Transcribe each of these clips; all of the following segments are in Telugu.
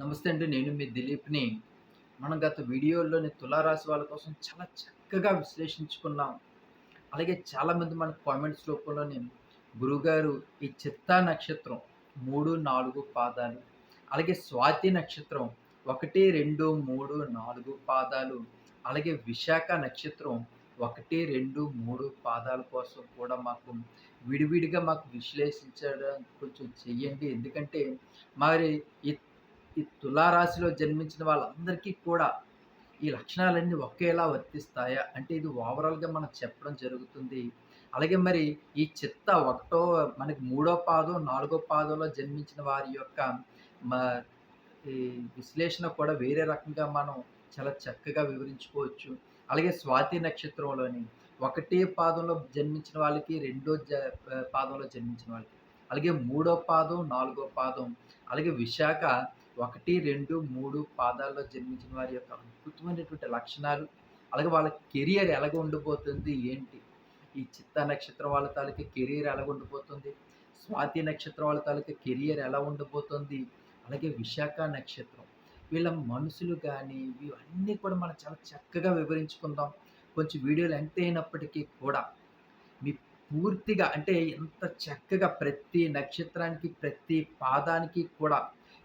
నమస్తే అండి నేను మీ దిలీప్ని. మనం గత వీడియోలోని తులారాశి వాళ్ళ కోసం చాలా చక్కగా విశ్లేషించుకున్నాం. అలాగే చాలామంది మన కామెంట్స్ రూపంలోనే గురుగారు ఈ చిత్తా నక్షత్రం మూడు నాలుగు పాదాలు అలాగే స్వాతి నక్షత్రం ఒకటి రెండు మూడు నాలుగు పాదాలు అలాగే విశాఖ నక్షత్రం ఒకటి రెండు మూడు పాదాల కోసం కూడా మాకు విడివిడిగా మాకు విశ్లేషించడం కొంచెం చెయ్యండి. ఎందుకంటే మరి ఈ ఈ తులారాశిలో జన్మించిన వాళ్ళందరికీ కూడా ఈ లక్షణాలన్నీ ఒకేలా వర్తిస్తాయా? అంటే ఇది ఓవరాల్గా మనం చెప్పడం జరుగుతుంది. అలాగే మరి ఈ చిత్త ఒకటో మనకి మూడో పాదం నాలుగో పాదంలో జన్మించిన వారి యొక్క ఈ విశ్లేషణ కూడా వేరే రకంగా మనం చాలా చక్కగా వివరించుకోవచ్చు. అలాగే స్వాతి నక్షత్రంలోని ఒకటే పాదంలో జన్మించిన వాళ్ళకి రెండో జ పాదంలో జన్మించిన వాళ్ళకి అలాగే మూడో పాదం నాలుగో పాదం అలాగే విశాఖ ఒకటి రెండు మూడు పాదాల్లో జన్మించిన వారి యొక్క అద్భుతమైనటువంటి లక్షణాలు అలాగే వాళ్ళ కెరియర్ ఎలాగ ఉండిపోతుంది ఏంటి? ఈ చిత్త నక్షత్రం వాళ్ళ తాలూకా కెరియర్ ఎలాగ ఉండిపోతుంది స్వాతి నక్షత్రం వాళ్ళ తాలూకా కెరియర్ ఎలా ఉండిపోతుంది అలాగే విశాఖ నక్షత్రం వీళ్ళ మనుషులు కానీ ఇవన్నీ కూడా మనం చాలా చక్కగా వివరించుకుందాం. కొంచెం వీడియోలు ఎంత అయినప్పటికీ కూడా మీ పూర్తిగా అంటే ఎంత చక్కగా ప్రతి నక్షత్రానికి ప్రతి పాదానికి కూడా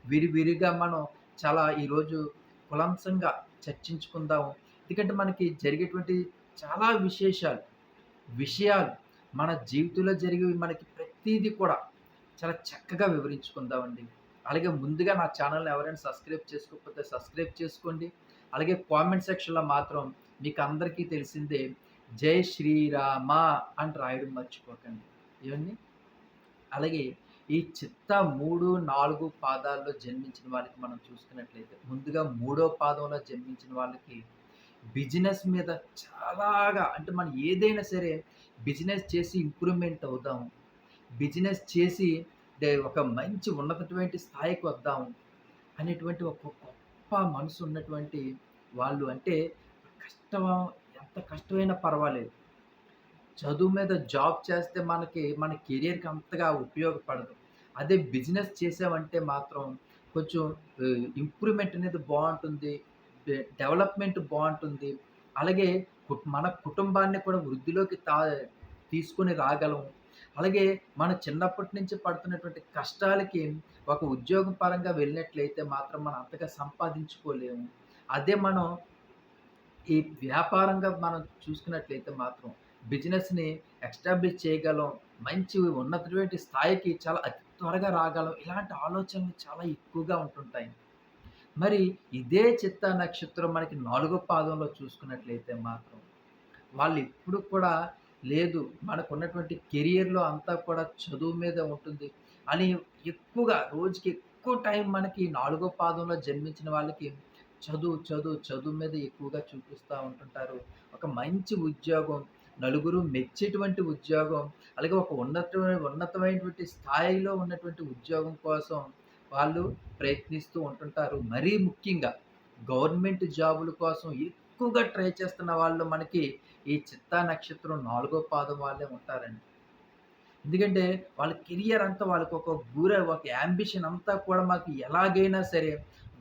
విరివిరిగా మనం చాలా ఈరోజు కులంసంగా చర్చించుకుందాము. ఎందుకంటే మనకి జరిగేటువంటి చాలా విశేషాలు విషయాలు మన జీవితంలో జరిగేవి మనకి ప్రతిదీ కూడా చాలా చక్కగా వివరించుకుందామండి. అలాగే ముందుగా నా ఛానల్ని ఎవరైనా సబ్స్క్రైబ్ చేసుకోకపోతే సబ్స్క్రైబ్ చేసుకోండి. అలాగే కామెంట్ సెక్షన్లో మాత్రం మీకు అందరికీ తెలిసిందే జై శ్రీరామ అని రాయడం మర్చిపోకండి. ఏమండి? అలాగే ఈ చిత్త మూడు నాలుగు పాదాల్లో జన్మించిన వాళ్ళకి మనం చూసుకున్నట్లయితే ముందుగా మూడో పాదంలో జన్మించిన వాళ్ళకి బిజినెస్ మీద చాలాగా అంటే మనం ఏదైనా సరే బిజినెస్ చేసి ఇంప్రూవ్మెంట్ అవుదాం. బిజినెస్ చేసి ఒక మంచి ఉన్నతటువంటి స్థాయికి వద్దాం అనేటువంటి ఒక గొప్ప మనసు ఉన్నటువంటి వాళ్ళు అంటే కష్టం ఎంత కష్టమైనా పర్వాలేదు. చదువు మీద జాబ్ చేస్తే మనకి మన కెరియర్కి అంతగా ఉపయోగపడదు. అదే బిజినెస్ చేసామంటే మాత్రం కొంచెం ఇంప్రూవ్మెంట్ అనేది బాగుంటుంది డెవలప్మెంట్ బాగుంటుంది అలాగే మన కుటుంబాన్ని కూడా వృద్ధిలోకి తా తీసుకొని రాగలం. అలాగే మన చిన్నప్పటి నుంచి పడుతున్నటువంటి కష్టాలకి ఒక ఉద్యోగం పరంగా వెళ్ళినట్లయితే మాత్రం మనం అంతగా సంపాదించుకోలేము అదే మనం ఈ వ్యాపారంగా మనం చూసుకున్నట్లయితే మాత్రం బిజినెస్ని ఎస్టాబ్లిష్ చేయగలం. మంచి ఉన్నటువంటి స్థాయికి చాలా అతి త్వరగా రాగలం ఇలాంటి ఆలోచనలు చాలా ఎక్కువగా ఉంటుంటాయి. మరి ఇదే చిత్త నక్షత్రం మనకి నాలుగో పాదంలో చూసుకున్నట్లయితే మాత్రం వాళ్ళు ఎప్పుడు కూడా లేదు మనకు ఉన్నటువంటి కెరియర్లో అంతా కూడా చదువు మీద ఉంటుంది అని ఎక్కువగా రోజుకి ఎక్కువ టైం మనకి నాలుగో పాదంలో జన్మించిన వాళ్ళకి చదువు చదువు చదువు మీద ఎక్కువగా చూపిస్తూ ఉంటుంటారు. ఒక మంచి ఉద్యోగం నలుగురు మెచ్చేటువంటి ఉద్యోగం అలాగే ఒక ఉన్నత ఉన్నతమైనటువంటి స్థాయిలో ఉన్నటువంటి ఉద్యోగం కోసం వాళ్ళు ప్రయత్నిస్తూ ఉంటుంటారు. మరీ ముఖ్యంగా గవర్నమెంట్ జాబుల కోసం ఎక్కువగా ట్రై చేస్తున్న వాళ్ళు మనకి ఈ చిత్తా నక్షత్రం నాలుగో పాదం వాళ్ళే ఉంటారండి. ఎందుకంటే వాళ్ళ కెరియర్ అంతా వాళ్ళకి ఒక గుర ఒక యాంబిషన్ అంతా కూడా మాకు ఎలాగైనా సరే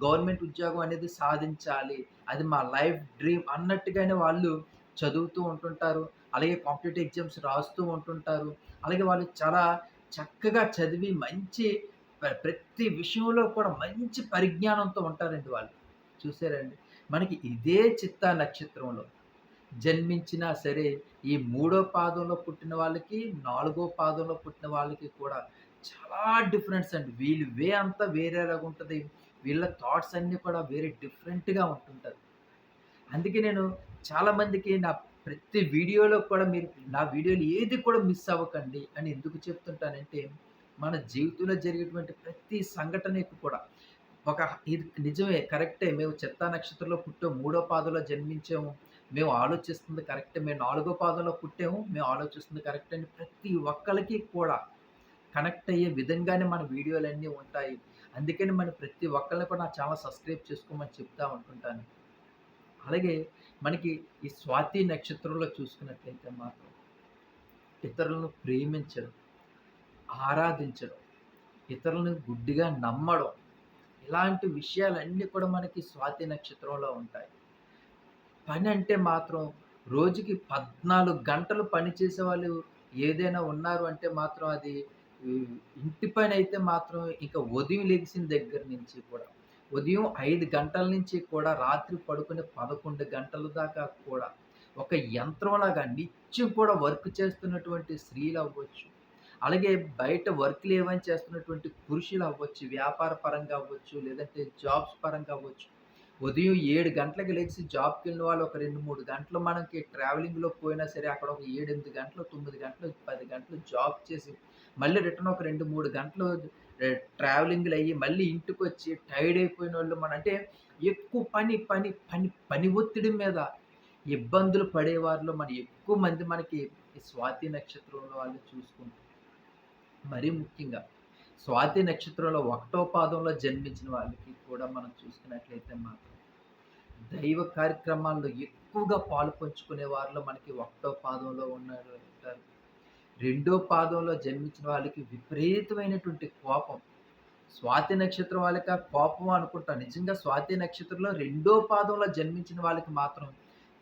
గవర్నమెంట్ ఉద్యోగం అనేది సాధించాలి అది మా లైఫ్ డ్రీమ్ అన్నట్టుగానే వాళ్ళు చదువుతూ ఉంటుంటారు. అలాగే కాంపిటేటివ్ ఎగ్జామ్స్ రాస్తూ ఉంటుంటారు. అలాగే వాళ్ళు చాలా చక్కగా చదివి మంచి ప్ర- ప్రతి విషయంలో కూడా మంచి పరిజ్ఞానంతో ఉంటారండి వాళ్ళు. చూసారండి? మనకి ఇదే చిత్తా నక్షత్రంలో జన్మించినా సరే ఈ మూడో పాదంలో పుట్టిన వాళ్ళకి నాలుగో పాదంలో పుట్టిన వాళ్ళకి కూడా చాలా డిఫరెన్స్ అండి. వీళ్ళు వే అంతా వేరేలాగా ఉంటుంది. వీళ్ళ థాట్స్ అన్నీ కూడా వేరే డిఫరెంట్గా ఉంటుంటుంది అందుకే నేను చాలామందికి నా ప్రతి వీడియోలో కూడా మీరు నా వీడియోలు ఏది కూడా మిస్ అవ్వకండి అని ఎందుకు చెప్తుంటానంటే మన జీవితంలో జరిగేటువంటి ప్రతి సంఘటనకు కూడా ఒక ఇది నిజమే కరెక్టే. మేము చెత్తా నక్షత్రంలో పుట్టాము మూడో పాదంలో జన్మించాము. మేము ఆలోచిస్తుంది కరెక్టే మేము నాలుగో పాదంలో పుట్టాము మేము ఆలోచిస్తుంది కరెక్ట్ అని ప్రతి ఒక్కరికి కూడా కనెక్ట్ అయ్యే విధంగానే మన వీడియోలన్నీ ఉంటాయి. అందుకని మన ప్రతి ఒక్కరిని కూడా నా ఛానల్ సబ్స్క్రైబ్ చేసుకోమని చెప్తా ఉంటుంటాను అలాగే మనకి ఈ స్వాతి నక్షత్రంలో చూసుకున్నట్లయితే మాత్రం ఇతరులను ప్రేమించడం ఆరాధించడం ఇతరులను గుడ్డిగా నమ్మడం ఇలాంటి విషయాలన్నీ కూడా మనకి స్వాతి నక్షత్రంలో ఉంటాయి. పని అంటే మాత్రం రోజుకి 14 గంటలు పని చేసేవాళ్ళు ఏదైనా ఉన్నారు అంటే మాత్రం అది ఇంటి పని అయితే మాత్రం ఇంకా ఉదయం లెగిసిన దగ్గర నుంచి కూడా, ఉదయం ఐదు గంటల నుంచి కూడా రాత్రి పడుకునే 11 గంటల దాకా కూడా ఒక యంత్రంలాగా నిత్యం కూడా వర్క్ చేస్తున్నటువంటి స్త్రీలు అవ్వచ్చు అలాగే బయట వర్క్‌లు లేవని చేస్తున్నటువంటి పురుషులు అవ్వచ్చు వ్యాపార పరంగా అవ్వచ్చు, లేదంటే జాబ్స్ పరంగా అవ్వచ్చు. ఉదయం 7 గంటలకి జాబ్కి వెళ్ళిన వాళ్ళు ఒక 2, 3 గంటలు మనకి ట్రావెలింగ్‌లో పోయినా సరే అక్కడ ఒక 7, 8 గంటలు, తొమ్మిది గంటలు, పది గంటలు జాబ్ చేసి మళ్ళీ రిటర్న్ ఒక 2, 3 గంటలు ట్రావెలింగ్లు అయ్యి మళ్ళీ ఇంటికొచ్చి టైర్డ్ అయిపోయినోళ్ళు మన అంటే ఎక్కువ పని, పని, పని, పని ఒత్తిడి మీద ఇబ్బందులు పడేవారిలో మన ఎక్కువ మంది మనకి ఈ స్వాతి నక్షత్రంలో వాళ్ళు చూసుకుంటారు మరీ ముఖ్యంగా స్వాతి నక్షత్రంలో ఒకటో పాదంలో జన్మించిన వాళ్ళకి కూడా మనం చూసుకున్నట్లయితే మాత్రం దైవ కార్యక్రమాల్లో ఎక్కువగా పాలు పంచుకునే వారిలో మనకి ఒకటో పాదంలో ఉన్నారు ఉంటారు. రెండో పాదంలో జన్మించిన వాళ్ళకి విపరీతమైనటువంటి కోపం. స్వాతి నక్షత్రం వాళ్ళకి ఆ కోపం అనుకుంటా. నిజంగా స్వాతి నక్షత్రంలో రెండో పాదంలో జన్మించిన వాళ్ళకి మాత్రం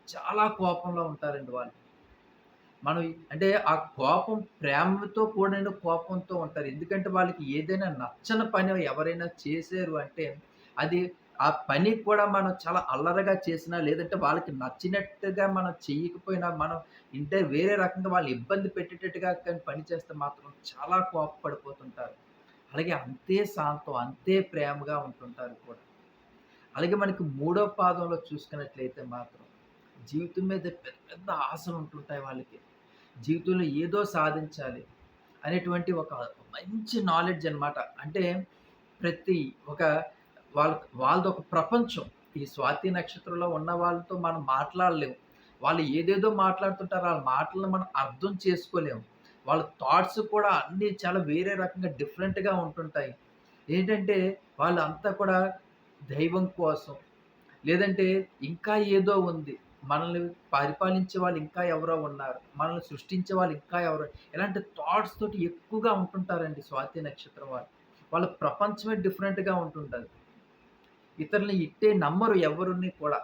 చాలా కోపంలో ఉంటారండి వాళ్ళు. మనం అంటే ఆ కోపం ప్రేమతో కూడిన కోపంతో ఉంటారు. ఎందుకంటే వాళ్ళకి ఏదైనా నచ్చని పని ఎవరైనా చేశారు అంటే అది ఆ పని కూడా మనం చాలా అల్లరిగా చేసినా, లేదంటే వాళ్ళకి నచ్చినట్టుగా మనం చేయకపోయినా మనం ఇంటే వేరే రకంగా వాళ్ళని ఇబ్బంది పెట్టేటట్టుగా కానీ పని చేస్తే మాత్రం చాలా కోపపడిపోతుంటారు. అలాగే అంతే శాంతం, అంతే ప్రేమగా ఉంటుంటారు కూడా. అలాగే మనకి మూడో పాదంలో చూసుకున్నట్లయితే మాత్రం జీవితం మీద పెద్ద పెద్ద ఆశలు ఉంటుంటాయి వాళ్ళకి. జీవితంలో ఏదో సాధించాలి అనేటువంటి ఒక మంచి నాలెడ్జ్ అనమాట అంటే ప్రతి ఒక వాళ్ళ వాళ్ళదొక ప్రపంచం. ఈ స్వాతి నక్షత్రంలో ఉన్న వాళ్ళతో మనం మాట్లాడలేము. వాళ్ళు ఏదేదో మాట్లాడుతుంటారు. వాళ్ళ మాటలను మనం అర్థం చేసుకోలేము. వాళ్ళ థాట్స్ కూడా అన్నీ చాలా వేరే రకంగా డిఫరెంట్‌గా ఉంటుంటాయి. ఏంటంటే వాళ్ళంతా కూడా దైవం కోసం, లేదంటే ఇంకా ఏదో ఉంది. మనల్ని పరిపాలించే వాళ్ళు ఇంకా ఎవరో ఉన్నారు. మనల్ని సృష్టించే వాళ్ళు ఇంకా ఎవరో ఇలాంటి థాట్స్ తోటి ఎక్కువగా ఉంటుంటారండి స్వాతి నక్షత్రం వాళ్ళు. వాళ్ళ ప్రపంచమే డిఫరెంట్‌గా ఉంటుంటుంది ఇతరులని ఇట్టే నమ్మరు ఎవరిని కూడా.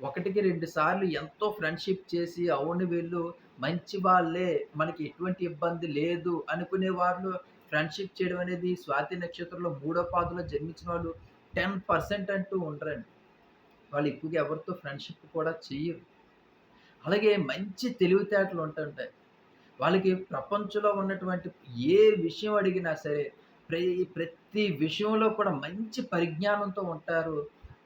ఒకటికి రెండు సార్లు ఎంతో ఫ్రెండ్‌షిప్ చేసి అవును వీళ్ళు మంచి వాళ్ళే, మనకి ఎటువంటి ఇబ్బంది లేదు అనుకునే వాళ్ళు ఫ్రెండ్‌షిప్ చేయడం అనేది స్వాతి నక్షత్రంలో మూడో పాదంలో జన్మించిన వాళ్ళు 10% అంటూ ఉండరండి. వాళ్ళు ఎక్కువగా ఎవరితో ఫ్రెండ్‌షిప్ కూడా చెయ్యరు. అలాగే మంచి తెలివితేటలు ఉంటుంటాయి. వాళ్ళకి ప్రపంచంలో ఉన్నటువంటి ఏ విషయం అడిగినా సరే ప్రతి విషయంలో కూడా మంచి పరిజ్ఞానంతో ఉంటారు.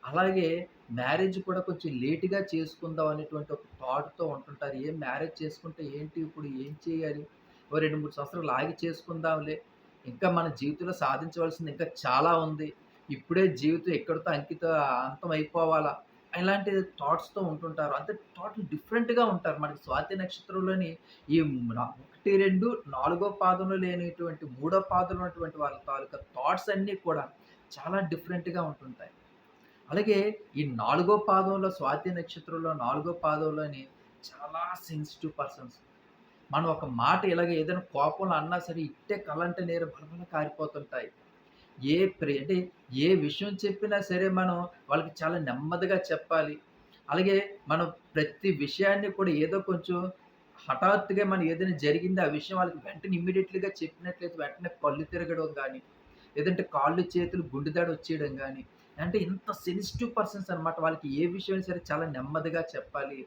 అలాగే మ్యారేజ్ కూడా కొంచెం లేటుగా చేసుకుందాం అనేటువంటి ఒక థాట్‌తో ఉంటుంటారు. ఏం మ్యారేజ్ చేసుకుంటే ఏంటి ఇప్పుడు ఏం చేయాలి? ఓ 2, 3 సంవత్సరాలు ఆగి చేసుకుందాంలే. ఇంకా మన జీవితంలో సాధించవలసింది ఇంకా చాలా ఉంది. ఇప్పుడే జీవితం ఎక్కడితో అంకిత అంతం అయిపోవాలా? ఇలాంటి థాట్స్‌తో ఉంటుంటారు. అంటే టోటల్ డిఫరెంట్‌గా ఉంటారు. మనకి స్వాతి నక్షత్రంలోని ఈ ఒకటి రెండు నాలుగో పాదంలో లేనిటువంటి మూడో పాదంలో ఉన్నటువంటి వాళ్ళ తాలూకా థాట్స్ అన్నీ కూడా చాలా డిఫరెంట్‌గా ఉంటుంటాయి. అలాగే ఈ నాలుగో పాదంలో స్వాతి నక్షత్రంలో నాలుగో పాదంలోని చాలా సెన్సిటివ్ పర్సన్స్. మనం ఒక మాట ఇలాగ ఏదైనా కోపంలో అన్నా సరే ఇట్టే కలంట నీరు బలబల కారిపోతుంటాయి. ఏ ప్రే అంటే ఏ విషయం చెప్పినా సరే మనం వాళ్ళకి చాలా నెమ్మదిగా చెప్పాలి. అలాగే మనం ప్రతి విషయాన్ని కూడా ఏదో కొంచెం హఠాత్తుగా మనం ఏదైనా జరిగింది ఆ విషయం వాళ్ళకి వెంటనే ఇమ్మీడియట్గా చెప్పినట్లయితే వెంటనే పళ్ళు తిరగడం కానీ లేదంటే కాళ్ళు, చేతులు గుండెదాడి వచ్చేయడం కానీ అంటే ఇంత సెన్సిటివ్ పర్సన్స్ అనమాట వాళ్ళకి ఏ విషయమైనా సరే చాలా నెమ్మదిగా చెప్పాలి.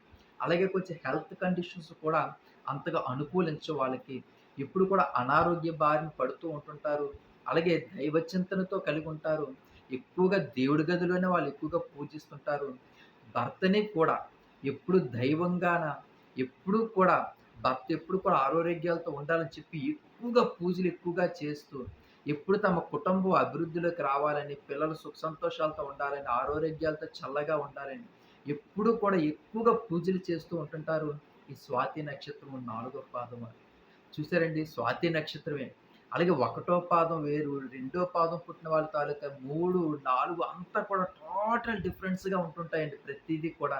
అలాగే కొంచెం హెల్త్ కండిషన్స్ కూడా అంతగా అనుకూలించు వాళ్ళకి. ఎప్పుడు కూడా అనారోగ్య బారిన పడుతూ ఉంటుంటారు. అలాగే దైవ చింతనతో కలిగి ఉంటారు. ఎక్కువగా దేవుడి గదిలోనే వాళ్ళు ఎక్కువగా పూజిస్తుంటారు. భర్తని కూడా ఎప్పుడు దైవంగాన ఎప్పుడూ కూడా భక్త ఎప్పుడు కూడా ఆరోగ్యాలతో ఉండాలని చెప్పి ఎక్కువగా పూజలు ఎక్కువగా చేస్తూ, ఎప్పుడు తమ కుటుంబం అభివృద్ధిలోకి రావాలని, పిల్లలు సుఖ సంతోషాలతో ఉండాలని, ఆరోగ్యాలతో చల్లగా ఉండాలని, ఎప్పుడూ కూడా ఎక్కువగా పూజలు చేస్తూ ఉంటుంటారు. ఈ స్వాతి నక్షత్రం నాలుగో పాదం చూసారండి స్వాతి నక్షత్రమే. అలాగే ఒకటో పాదం వేరు, రెండో పాదం పుట్టిన వాళ్ళ తాలూకా 3, 4 అంతా కూడా టోటల్ డిఫరెన్స్‌గా ఉంటుంటాయండి ప్రతిదీ కూడా.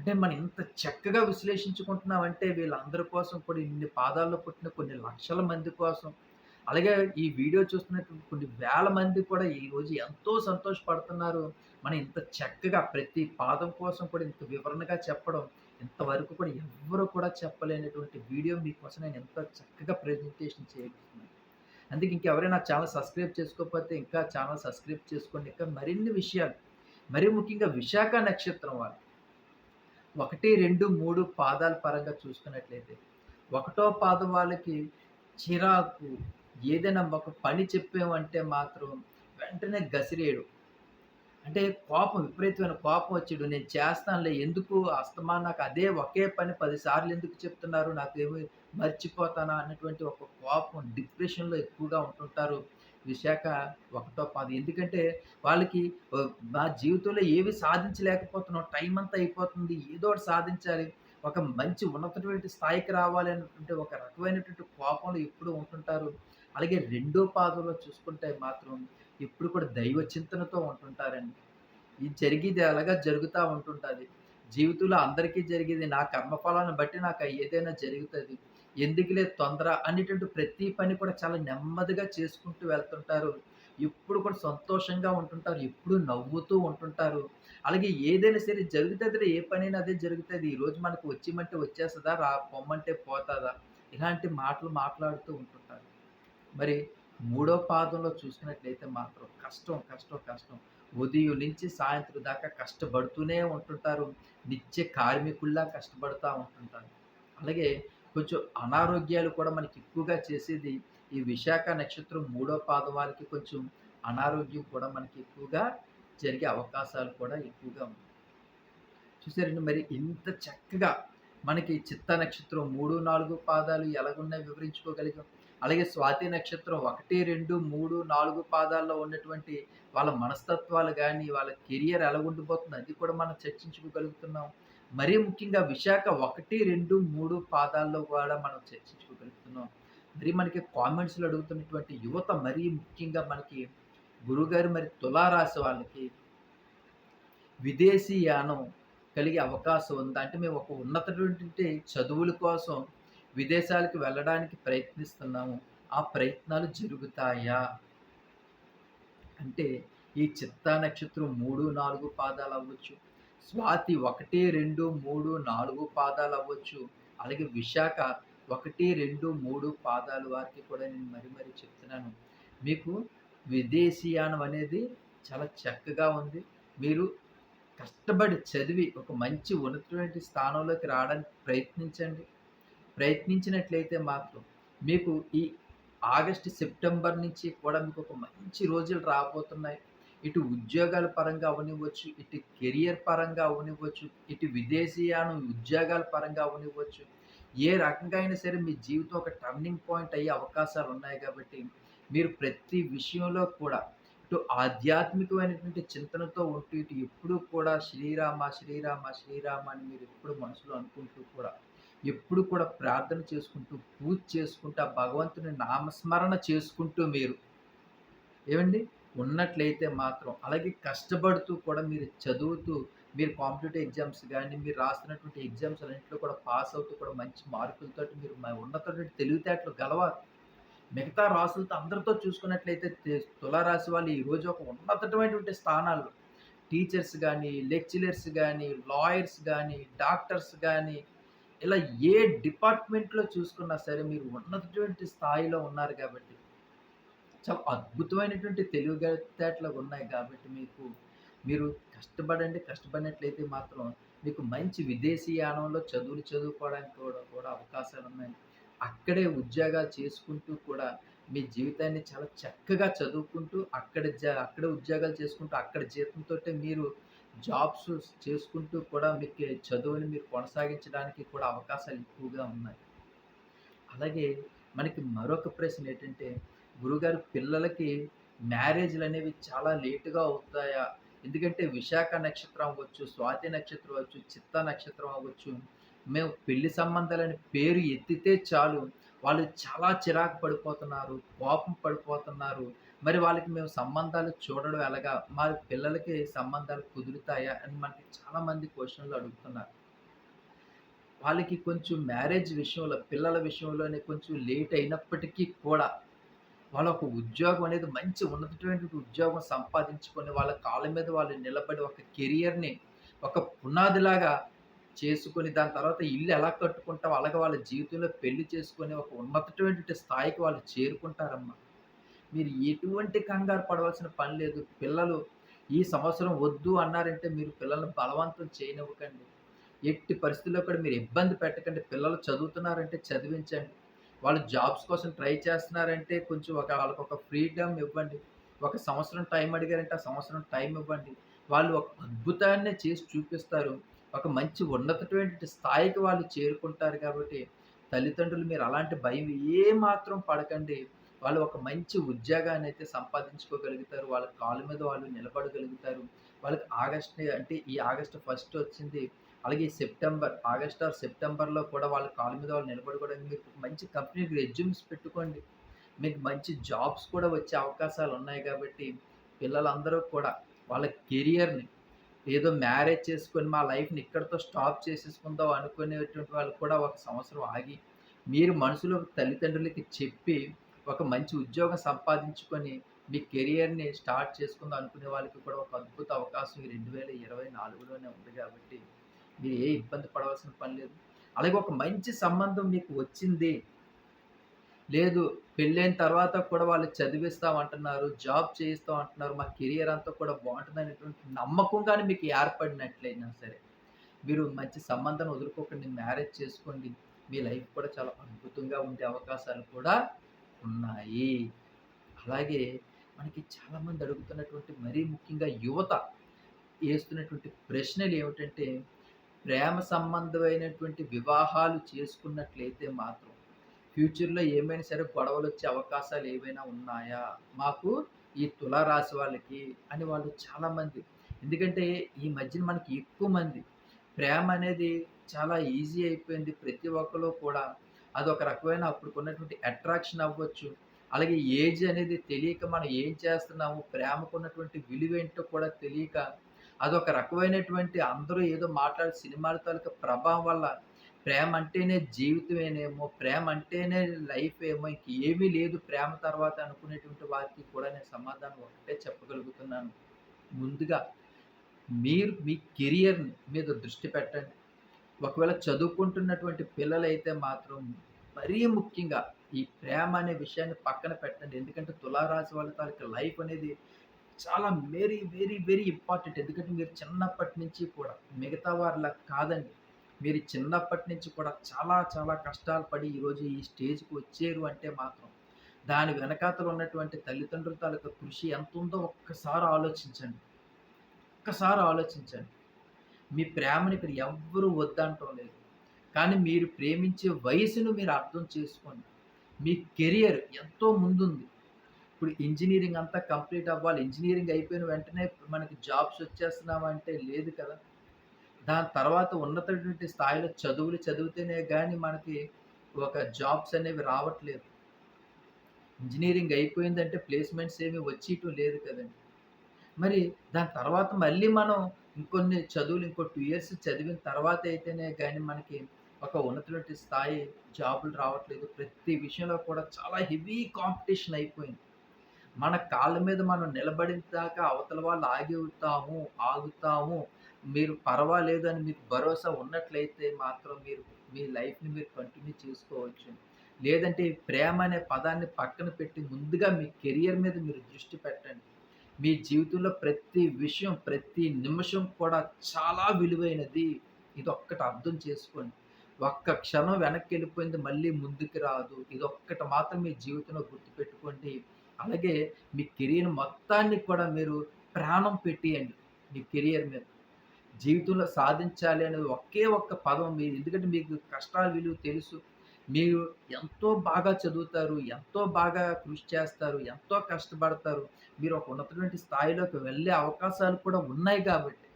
అంటే మనం ఇంత చక్కగా విశ్లేషించుకుంటున్నామంటే వీళ్ళందరి కోసం కూడా ఇన్ని పాదాల్లో పుట్టిన కొన్ని లక్షల మంది కోసం అలాగే ఈ వీడియో చూస్తున్నటువంటి కొన్ని వేల మంది కూడా ఈరోజు ఎంతో సంతోషపడుతున్నారు. మనం ఇంత చక్కగా ప్రతి పాదం కోసం కూడా ఇంత వివరణగా చెప్పడం, ఇంతవరకు కూడా ఎవ్వరు కూడా చెప్పలేనటువంటి వీడియో మీకోసం నేను ఎంత చక్కగా ప్రెజెంటేషన్ చేయగలుగుతున్నాను అందుకే ఇంకెవరైనా ఛానల్ సబ్స్క్రైబ్ చేసుకోకపోతే ఇంకా ఛానల్ సబ్స్క్రైబ్ చేసుకోండి. ఇంకా మరిన్ని విషయాలు, మరీ ముఖ్యంగా విశాఖ నక్షత్రం వాళ్ళు 1, 2, 3 పాదాల పరంగా చూసుకున్నట్లయితే, ఒకటో పాదం వాళ్ళకి చిరాకు, ఏదైనా ఒక పని చెప్పామంటే మాత్రం వెంటనే గసిరేయడం. అంటే కోపం విపరీతమైన కోపం వచ్చాడు నేను చేస్తానులే ఎందుకు అస్తమా నాకు అదే ఒకే పని పదిసార్లు ఎందుకు చెప్తున్నారు? నాకేమి మర్చిపోతానా? అన్నటువంటి ఒక కోపం, డిప్రెషన్‌లో ఎక్కువగా ఉంటుంటారు. విశాఖ ఒకటో పాదం. ఎందుకంటే వాళ్ళకి నా జీవితంలో ఏవి సాధించలేకపోతున్నాం. టైం అంతా అయిపోతుంది. ఏదో ఒకటి సాధించాలి. ఒక మంచి ఉన్నతమైన స్థాయికి రావాలి అనేటువంటి ఒక రకమైనటువంటి కోపంలో ఎప్పుడూ ఉంటుంటారు. అలాగే రెండో పాదంలో చూసుకుంటే మాత్రం ఎప్పుడు కూడా దైవ చింతనతో ఉంటుంటారండి. ఇది జరిగేది అలాగా జరుగుతూ ఉంటుంటుంది జీవితంలో అందరికీ జరిగేది నా కర్మఫలాన్ని బట్టి నాకు ఏదైనా జరుగుతుంది ఎందుకులే తొందర అనేటువంటి ప్రతి పని కూడా చాలా నెమ్మదిగా చేసుకుంటూ వెళ్తుంటారు. ఎప్పుడు కూడా సంతోషంగా ఉంటుంటారు. ఎప్పుడు నవ్వుతూ ఉంటుంటారు. అలాగే ఏదైనా సరే జరుగుతుంది ఏ పనైనా అదే జరుగుతుంది ఈరోజు మనకు వచ్చిమంటే వచ్చేస్తుందా రా పొమ్మంటే పోతుందా ఇలాంటి మాటలు మాట్లాడుతూ ఉంటుంటారు. మరి మూడో పాదంలో చూసుకున్నట్లయితే మాత్రం కష్టం, కష్టం, కష్టం. ఉదయం నుంచి సాయంత్రం దాకా కష్టపడుతూనే ఉంటుంటారు. నిత్య కార్మికుల్లా కష్టపడుతూ ఉంటుంటారు. అలాగే కొంచెం అనారోగ్యాలు కూడా మనకి ఎక్కువగా చేసేది ఈ విశాఖ నక్షత్రం మూడో పాదం వాళ్ళకి కొంచెం అనారోగ్యం కూడా మనకి ఎక్కువగా జరిగే అవకాశాలు కూడా ఎక్కువగా ఉన్నాయి. చూసారండి మరి ఇంత చక్కగా మనకి చిత్త నక్షత్రం 3, 4 పాదాలు ఎలాగున్నాయో వివరించుకోగలిగాం. అలాగే స్వాతి నక్షత్రం 1, 2, 3, 4 పాదాల్లో ఉన్నటువంటి వాళ్ళ మనస్తత్వాలు కానీ వాళ్ళ కెరియర్ ఎలా ఉండిపోతుంది అది కూడా మనం చర్చించుకోగలుగుతున్నాం. మరీ ముఖ్యంగా విశాఖ 1, 2, 3 పాదాల్లో కూడా మనం చర్చించుకోగలుగుతున్నాం. మరి మనకి కామెంట్స్‌లో అడుగుతున్నటువంటి యువత మరీ ముఖ్యంగా మనకి గురుగారు మరి తులారాశి వాళ్ళకి విదేశీ యానం కలిగే అవకాశం ఉందా? అంటే మేము ఒక ఉన్నతటువంటి చదువుల కోసం విదేశాలకు వెళ్ళడానికి ప్రయత్నిస్తున్నాము. ఆ ప్రయత్నాలు జరుగుతాయా? అంటే ఈ చిత్తా నక్షత్రం 3, 4 పాదాలు అవ్వచ్చు. స్వాతి 1, 2, 3, 4 పాదాలు అవ్వచ్చు. అలాగే విశాఖ 1, 2, 3 పాదాల వారికి కూడా నేను మరి మరి చెప్తున్నాను. మీకు విదేశీయానం అనేది చాలా చక్కగా ఉంది. మీరు కష్టపడి చదివి ఒక మంచి ఉన్నతమైన స్థానంలోకి రావడానికి ప్రయత్నించండి. ప్రయత్నించినట్లయితే మాత్రం మీకు ఈ ఆగస్టు, సెప్టెంబర్ నుంచి కూడా మీకు ఒక మంచి రోజులు రాబోతున్నాయి. ఇటు ఉద్యోగాల పరంగా అవ్వనివ్వచ్చు, ఇటు కెరియర్ పరంగా అవనివ్వచ్చు ఇటు విదేశీయానం ఉద్యోగాల పరంగా అవ్వనివ్వచ్చు. ఏ రకంగా అయినా సరే మీ జీవితం ఒక టర్నింగ్ పాయింట్ అయ్యే అవకాశాలు ఉన్నాయి కాబట్టి, మీరు ప్రతి విషయంలో కూడా ఇటు ఆధ్యాత్మికమైనటువంటి చింతనతో ఉంటూ, ఇటు ఎప్పుడూ కూడా శ్రీరామ, శ్రీరామ, శ్రీరామ అని మీరు ఎప్పుడు మనసులో అనుకుంటూ కూడా, ఎప్పుడు కూడా ప్రార్థన చేసుకుంటూ, పూజ చేసుకుంటూ, భగవంతుని నామస్మరణ చేసుకుంటూ మీరు ఏవండీ ఉన్నట్లయితే మాత్రం అలాగే కష్టపడుతూ కూడా మీరు చదువుతూ, మీరు కాంపిటేటివ్ ఎగ్జామ్స్ కానీ మీరు రాస్తున్నటువంటి ఎగ్జామ్స్ అన్నింటిలో కూడా పాస్ అవుతూ కూడా మంచి మార్కులతో మీరు మ ఉన్నతమైన తెలివితేటలు గలవారు. మిగతా రాసులతో అందరితో చూసుకున్నట్లయితే తె వాళ్ళు ఈరోజు ఒక ఉన్నతమైనటువంటి స్థానాల్లో టీచర్స్ కానీ లెక్చరర్స్ కానీ లాయర్స్ కానీ డాక్టర్స్ కానీ ఇలా ఏ డిపార్ట్‌మెంట్‌లో చూసుకున్నా సరే మీరు ఉన్నతటువంటి స్థాయిలో ఉన్నారు కాబట్టి చాలా అద్భుతమైనటువంటి తెలివితేటలు ఉన్నాయి కాబట్టి మీకు, మీరు కష్టపడండి. కష్టపడినట్లయితే మాత్రం మీకు మంచి విదేశీ యానంలో చదువులు చదువుకోవడానికి కూడా కూడా అవకాశాలున్నాయి. అక్కడే ఉద్యోగాలు చేసుకుంటూ కూడా మీ జీవితాన్ని చాలా చక్కగా చదువుకుంటూ అక్కడ జా అక్కడ ఉద్యోగాలు చేసుకుంటూ అక్కడ జీతంతో మీరు జాబ్స్ చేసుకుంటూ కూడా మీకు చదువుని మీరు కొనసాగించడానికి కూడా అవకాశాలు ఎక్కువగా ఉన్నాయి. అలాగే మనకి మరొక ప్రశ్న ఏంటంటే, గురుగారు పిల్లలకి మ్యారేజ్లు అనేవి చాలా లేటుగా అవుతాయా? ఎందుకంటే విశాఖ నక్షత్రం అవ్వచ్చు, స్వాతి నక్షత్రం అవ్వచ్చు, చిత్త నక్షత్రం అవ్వచ్చు. మేము పెళ్ళి సంబంధాలని పేరు ఎత్తితే చాలు వాళ్ళు చాలా చిరాకు పడిపోతున్నారు, కోపం పడిపోతున్నారు. మరి వాళ్ళకి మేము సంబంధాలు చూడడం ఎలాగా? మరి పిల్లలకి సంబంధాలు కుదురుతాయా? అని మనకి చాలామంది క్వశ్చన్లు అడుగుతున్నారు. వాళ్ళకి కొంచెం మ్యారేజ్ విషయంలో, పిల్లల విషయంలోనే కొంచెం లేట్ అయినప్పటికీ కూడా, వాళ్ళ ఒక ఉద్యోగం అనేది మంచి ఉన్నతమైనటువంటి ఉద్యోగం సంపాదించుకొని వాళ్ళ కాళ్ళ మీద వాళ్ళు నిలబడి ఒక కెరియర్‌ని ఒక పునాదిలాగా చేసుకొని దాని తర్వాత ఇల్లు ఎలా కట్టుకుంటామో అలాగే వాళ్ళ జీవితంలో పెళ్ళి చేసుకొని ఒక ఉన్నతమైనటువంటి స్థాయికి వాళ్ళు చేరుకుంటారమ్మా. మీరు ఎటువంటి కంగారు పడవలసిన పని లేదు. పిల్లలు ఈ సంవత్సరం వద్దు అన్నారంటే మీరు పిల్లల్ని బలవంతం చేయనివ్వకండి. ఎట్టి పరిస్థితుల్లో కూడా మీరు ఇబ్బంది పెట్టకండి. పిల్లలు చదువుతున్నారంటే చదివించండి. వాళ్ళు జాబ్స్ కోసం ట్రై చేస్తున్నారంటే కొంచెం ఒక వాళ్ళకొక ఫ్రీడమ్ ఇవ్వండి. ఒక సంవత్సరం టైం అడిగారంటే ఆ సంవత్సరం టైం ఇవ్వండి. వాళ్ళు ఒక అద్భుతాన్ని చేసి చూపిస్తారు. ఒక మంచి ఉన్నతటువంటి స్థాయికి వాళ్ళు చేరుకుంటారు కాబట్టి తల్లిదండ్రులు మీరు అలాంటి భయం ఏమాత్రం పడకండి. వాళ్ళు ఒక మంచి ఉద్యోగాన్ని అయితే సంపాదించుకోగలుగుతారు. వాళ్ళ కాళ్ళ మీద వాళ్ళు నిలబడగలుగుతారు. వాళ్ళకి ఆగస్ట్ అంటే ఈ ఆగస్ట్ ఫస్ట్ వచ్చింది. అలాగే సెప్టెంబర్ ఆగస్ట్ ఆర్ సెప్టెంబర్‌లో కూడా వాళ్ళ కాలు మీద వాళ్ళు నిలబడుకోవడానికి మీరు మంచి కంపెనీకి రెజ్యూమ్స్ పెట్టుకోండి. మీకు మంచి జాబ్స్ కూడా వచ్చే అవకాశాలు ఉన్నాయి కాబట్టి పిల్లలందరూ కూడా వాళ్ళ కెరియర్‌ని ఏదో మ్యారేజ్ చేసుకొని మా లైఫ్‌ని ఇక్కడితో స్టాప్ చేసేసుకుందాం అనుకునేటువంటి వాళ్ళు కూడా ఒక సంవత్సరం ఆగి, మీరు మనసులో తల్లిదండ్రులకి చెప్పి, ఒక మంచి ఉద్యోగం సంపాదించుకొని, మీ కెరియర్‌ని స్టార్ట్ చేసుకుందాం అనుకునే వాళ్ళకి కూడా ఒక అద్భుత అవకాశం ఈ 2024లోనే ఉంది కాబట్టి, మీరు ఏ ఇబ్బంది పడవలసిన పని లేదు. అలాగే ఒక మంచి సంబంధం మీకు వచ్చింది. లేదు పెళ్ళైన తర్వాత కూడా వాళ్ళు చదివిస్తాం అంటున్నారు. జాబ్ చేయిస్తాం అంటున్నారు. మా కెరియర్ అంతా కూడా బావుంటుందనేటువంటి నమ్మకం కానీ మీకు ఏర్పడినట్లయినా సరే, మీరు మంచి సంబంధాన్ని వదులుకోకండి. మ్యారేజ్ చేసుకోండి. మీ లైఫ్ కూడా చాలా అద్భుతంగా ఉండే అవకాశాలు కూడా ఉన్నాయి. అలాగే మనకి చాలామంది అడుగుతున్నటువంటి మరీ ముఖ్యంగా యువత వేస్తున్నటువంటి ప్రశ్నలు ఏమిటంటే ప్రేమ సంబంధమైనటువంటి వివాహాలు చేసుకున్నట్లయితే మాత్రం ఫ్యూచర్‌లో ఏమైనా సరే గొడవలు వచ్చే అవకాశాలు ఏమైనా ఉన్నాయా? మాకు ఈ తులారాశి వాళ్ళకి అని వాళ్ళు చాలామంది ఎందుకంటే ఈ మధ్యన మనకి ఎక్కువ మంది ప్రేమ అనేది చాలా ఈజీ అయిపోయింది. ప్రతి ఒక్కరు కూడా అదొక రకమైన అప్పుడుకున్నటువంటి అట్రాక్షన్ అవ్వచ్చు. అలాగే ఏజ్ అనేది తెలియక మనం ఏం చేస్తున్నాము, ప్రేమకున్నటువంటి విలువేంటో కూడా తెలియక అదొక రకమైనటువంటి అందరూ ఏదో మాట్లాడే సినిమాల తాలూకా ప్రభావం వల్ల ప్రేమ అంటేనే జీవితమేనేమో, ప్రేమ అంటేనే లైఫ్ ఏమో, ఇంక ఏమీ లేదు ప్రేమ తర్వాత అనుకునేటువంటి వారికి కూడా నేను సమాధానం ఒకటే చెప్పగలుగుతున్నాను. ముందుగా మీరు మీ కెరియర్ మీద దృష్టి పెట్టండి. ఒకవేళ చదువుకుంటున్నటువంటి పిల్లలైతే మాత్రం మరీ ముఖ్యంగా ఈ ప్రేమ అనే విషయాన్ని పక్కన పెట్టండి. ఎందుకంటే తులారాశి వాళ్ళ తాలూకా లైఫ్ అనేది చాలా వెరీ, వెరీ, వెరీ ఇంపార్టెంట్. ఎందుకంటే మీరు చిన్నప్పటి నుంచి కూడా మిగతా వారిలా కాదండి. మీరు చిన్నప్పటి నుంచి కూడా చాలా, చాలా కష్టాలు పడి ఈరోజు ఈ స్టేజ్‌కి వచ్చారు అంటే మాత్రం దాని వెనకాతల ఉన్నటువంటి తల్లిదండ్రుల తాలూకా కృషి ఎంత ఉందో ఒక్కసారి ఆలోచించండి. ఒక్కసారి ఆలోచించండి. మీ ప్రేమని ఇక్కడ ఎవ్వరూ వద్దంటం లేదు. కానీ మీరు ప్రేమించే వయసును మీరు అర్థం చేసుకోండి. మీ కెరియర్ ఎంతో ముందుంది. ఇప్పుడు ఇంజనీరింగ్ అంతా కంప్లీట్ అవ్వాలి. ఇంజనీరింగ్ అయిపోయిన వెంటనే మనకి జాబ్స్ వచ్చేస్తున్నామంటే లేదు కదా! దాని తర్వాత ఉన్నతటువంటి స్థాయిలో చదువులు చదివితేనే కానీ మనకి ఒక జాబ్స్ అనేవి రావట్లేదు. ఇంజనీరింగ్ అయిపోయిందంటే ప్లేస్‌మెంట్స్ ఏమి వచ్చేయటం లేదు కదండీ! మరి దాని తర్వాత మళ్ళీ మనం ఇంకొన్ని చదువులు ఇంకో టూ ఇయర్స్ చదివిన తర్వాత అయితేనే కానీ మనకి ఒక ఉన్నతటువంటి స్థాయి జాబులు రావట్లేదు. ప్రతి విషయంలో కూడా చాలా హెవీ కాంపిటీషన్ అయిపోయింది. మన కాళ్ళ మీద మనం నిలబడిన దాకా అవతల వాళ్ళు ఆగుతాము, ఆగుతాము. మీరు పర్వాలేదు అని మీకు భరోసా ఉన్నట్లయితే మాత్రం మీరు మీ లైఫ్‌ని మీరు కంటిన్యూ చేసుకోవచ్చు. లేదంటే ప్రేమ అనే పదాన్ని పక్కన పెట్టి ముందుగా మీ కెరియర్ మీద మీరు దృష్టి పెట్టండి. మీ జీవితంలో ప్రతి విషయం, ప్రతి నిమిషం కూడా చాలా విలువైనది. ఇదొక్కటి అర్థం చేసుకోండి. ఒక్క క్షణం వెనక్కెళ్ళిపోయింది మళ్ళీ ముందుకు రాదు. ఇదొక్కటి మాత్రం మీ జీవితంలో గుర్తుపెట్టుకోండి. అలాగే మీ కెరియర్ మొత్తాన్ని కూడా మీరు ప్రాణం పెట్టేయండి మీ కెరియర్ మీద. జీవితంలో సాధించాలి అనేది ఒకే ఒక్క పదం మీరు ఎందుకంటే మీకు కష్టాల విలువ తెలుసు. మీరు ఎంతో బాగా చదువుతారు. ఎంతో బాగా కృషి చేస్తారు. ఎంతో కష్టపడతారు. మీరు ఒక ఉన్నతమైన స్థాయిలోకి వెళ్ళే అవకాశాలు కూడా ఉన్నాయి కాబట్టి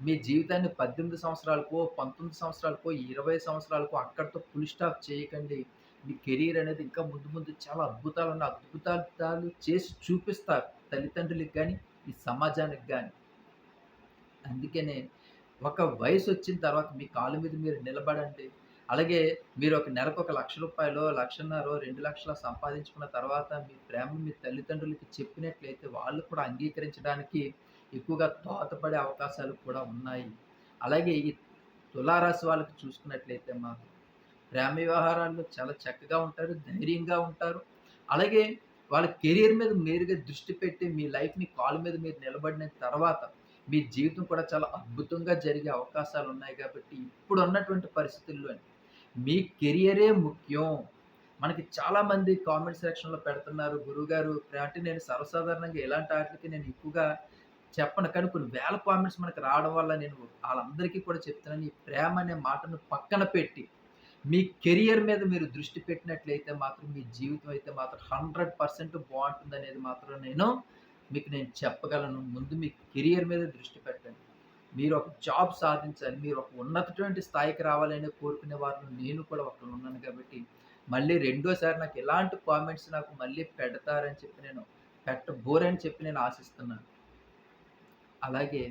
మీ జీవితాన్ని 18 సంవత్సరాలకో, 19 సంవత్సరాలకో, 20 సంవత్సరాలకో అక్కడితో ఫుల్ స్టాప్ చేయకండి. మీ కెరియర్ అనేది ఇంకా ముందు ముందు చాలా అద్భుతాలను అద్భుతాలు చేసి చూపిస్తారు. తల్లిదండ్రులకి కానీ ఈ సమాజానికి కానీ అందుకనే ఒక వయసు వచ్చిన తర్వాత మీ కాళ్ళ మీద మీరు నిలబడండి. అలాగే మీరు ఒక నెలకు ఒక లక్ష రూపాయలు లక్షన్నరో రెండు లక్షల సంపాదించుకున్న తర్వాత మీ ప్రేమ మీ తల్లిదండ్రులకి చెప్పినట్లయితే వాళ్ళు కూడా అంగీకరించడానికి ఎక్కువగా తోతపడే అవకాశాలు కూడా ఉన్నాయి అలాగే ఈ తులారాశి వాళ్ళకి చూసుకున్నట్లయితే మాకు ప్రేమ వ్యవహారాల్లో చాలా చక్కగా ఉంటారు ధైర్యంగా ఉంటారు. అలాగే వాళ్ళ కెరీర్ మీద మీరుగా దృష్టి పెట్టి మీ లైఫ్ని కాల్ మీద మీరు నిలబడిన తర్వాత మీ జీవితం కూడా చాలా అద్భుతంగా జరిగే అవకాశాలు ఉన్నాయి కాబట్టి ఇప్పుడు ఉన్నటువంటి పరిస్థితుల్లో మీ కెరియరే ముఖ్యం. మనకి చాలామంది కామెంట్ సెక్షన్లో పెడుతున్నారు గురువుగారు అంటే నేను సర్వసాధారణంగా ఎలాంటి వాటికి నేను ఎక్కువగా చెప్పను. కానీ కొన్ని వేల కామెంట్స్ మనకు రావడం వల్ల నేను వాళ్ళందరికీ కూడా చెప్తున్నాను ఈ ప్రేమ అనే మాటను పక్కన పెట్టి మీ కెరియర్ మీద మీరు దృష్టి పెట్టినట్లయితే మాత్రం మీ జీవితం అయితే మాత్రం హండ్రెడ్ పర్సెంట్ బాగుంటుంది అనేది మాత్రం నేను మీకు నేను చెప్పగలను. ముందు మీ కెరియర్ మీద దృష్టి పెట్టండి. మీరు ఒక జాబ్ సాధించాలి మీరు ఒక ఉన్నతటువంటి స్థాయికి రావాలని కోరుకునే వారిలో నేను కూడా ఒకరు ఉన్నాను కాబట్టి మళ్ళీ రెండోసారి నాకు ఎలాంటి కామెంట్స్ నాకు మళ్ళీ పెడతారని చెప్పి నేను పెట్టబోరని చెప్పి నేను ఆశిస్తున్నాను. అలాగే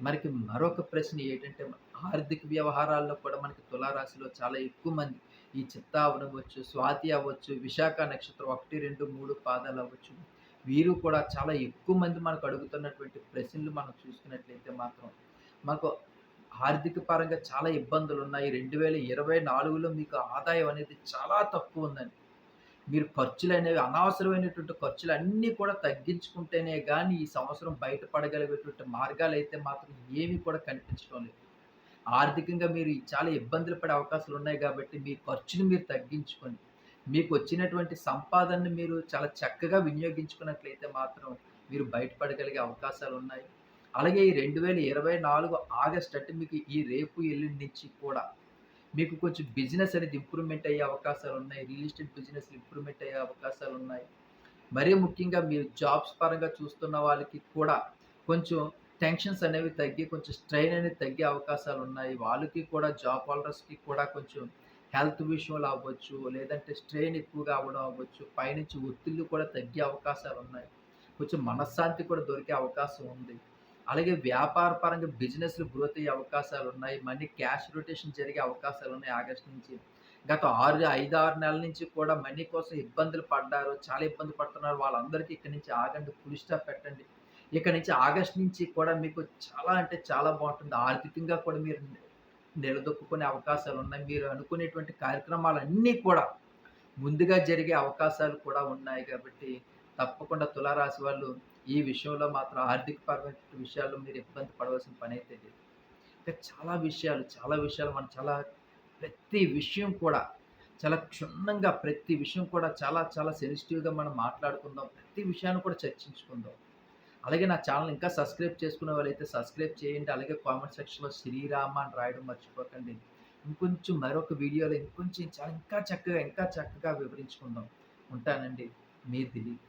మనకి మరొక ప్రశ్న ఏంటంటే ఆర్థిక వ్యవహారాల్లో కూడా మనకి తులారాశిలో చాలా ఎక్కువ మంది ఈ చిత్త అవ్వచ్చు స్వాతి అవ్వచ్చు విశాఖ నక్షత్రం ఒకటి రెండు మూడు పాదాలు అవ్వచ్చు. వీరు కూడా చాలా ఎక్కువ మంది మనకు అడుగుతున్నటువంటి ప్రశ్నలు మనం చూసుకున్నట్లయితే మాత్రం మాకు ఆర్థిక పరంగా చాలా ఇబ్బందులు ఉన్నాయి రెండు వేల ఇరవై నాలుగులో మీకు ఆదాయం అనేది చాలా తక్కువ ఉందండి. మీరు ఖర్చులు అనేవి అనవసరమైనటువంటి ఖర్చులు అన్నీ కూడా తగ్గించుకుంటేనే కానీ ఈ సంవత్సరం బయటపడగలిగేటువంటి మార్గాలు అయితే మాత్రం ఏమీ కూడా కనిపించడం లేదు. ఆర్థికంగా మీరు చాలా ఇబ్బందులు పడే అవకాశాలు ఉన్నాయి కాబట్టి మీ ఖర్చుని మీరు తగ్గించుకొని మీకు వచ్చినటువంటి సంపాదనను మీరు చాలా చక్కగా వినియోగించుకున్నట్లయితే మాత్రం మీరు బయటపడగలిగే అవకాశాలు ఉన్నాయి. అలాగే ఈ రెండు వేల ఇరవై నాలుగు ఆగస్ట్ అంటే మీకు ఈ రేపు ఎల్లుండి నుంచి కూడా మీకు కొంచెం బిజినెస్ అనేది ఇంప్రూవ్మెంట్ అయ్యే అవకాశాలు ఉన్నాయి. రియల్ ఎస్టేట్ బిజినెస్ ఇంప్రూవ్మెంట్ అయ్యే అవకాశాలు ఉన్నాయి. మరీ ముఖ్యంగా మీరు జాబ్స్ పరంగా చూస్తున్న వాళ్ళకి కూడా కొంచెం టెన్షన్స్ అనేవి తగ్గి కొంచెం స్ట్రెయిన్ అనేది తగ్గే అవకాశాలు ఉన్నాయి. వాళ్ళకి కూడా జాబ్ హోల్డర్స్కి కూడా కొంచెం హెల్త్ విషయంలో అవ్వచ్చు లేదంటే స్ట్రెయిన్ ఎక్కువగా అవ్వడం అవ్వచ్చు పైనుంచి ఒత్తిళ్ళు కూడా తగ్గే అవకాశాలు ఉన్నాయి. కొంచెం మనశ్శాంతి కూడా దొరికే అవకాశం ఉంది. అలాగే వ్యాపార పరంగా బిజినెస్లు గ్రోత్ అయ్యే అవకాశాలు ఉన్నాయి మనీ క్యాష్ రొటేషన్ జరిగే అవకాశాలు ఉన్నాయి ఆగస్ట్ నుంచి. గత ఆరు ఐదు ఆరు నెలల నుంచి కూడా మనీ కోసం ఇబ్బందులు పడ్డారు. చాలా ఇబ్బంది పడుతున్నారు. వాళ్ళందరికీ ఇక్కడి నుంచి ఆగండి. ఫుల్ స్టాప్ పెట్టండి. ఇక్కడ నుంచి ఆగస్ట్ నుంచి కూడా మీకు చాలా అంటే చాలా బాగుంటుంది. ఆర్థికంగా కూడా మీరు నిలదొక్కునే అవకాశాలు ఉన్నాయి మీరు అనుకునేటువంటి కార్యక్రమాలన్నీ కూడా ముందుగా జరిగే అవకాశాలు కూడా ఉన్నాయి. కాబట్టి తప్పకుండా తులారాశి వాళ్ళు ఈ విషయంలో మాత్రం ఆర్థిక పరమైన విషయాల్లో మీరు ఇబ్బంది పడవలసిన పని అయితే లేదు. ఇంకా చాలా విషయాలు చాలా విషయాలు మనం చాలా ప్రతి విషయం కూడా చాలా క్షుణ్ణంగా ప్రతి విషయం కూడా చాలా చాలా సెన్సిటివ్గా మనం మాట్లాడుకుందాం. ప్రతి విషయాన్ని కూడా చర్చించుకుందాం. అలాగే నా ఛానల్ ఇంకా సబ్స్క్రైబ్ చేసుకునే వాళ్ళైతే సబ్స్క్రైబ్ చేయండి. అలాగే కామెంట్ సెక్షన్లో శ్రీరామ అని రాయడం మర్చిపోకండి. ఇంకొంచెం మరొక వీడియోలో ఇంకొంచెం చాలా ఇంకా చక్కగా ఇంకా చక్కగా వివరించుకుందాం. ఉంటానండి. మీ దిలీప్.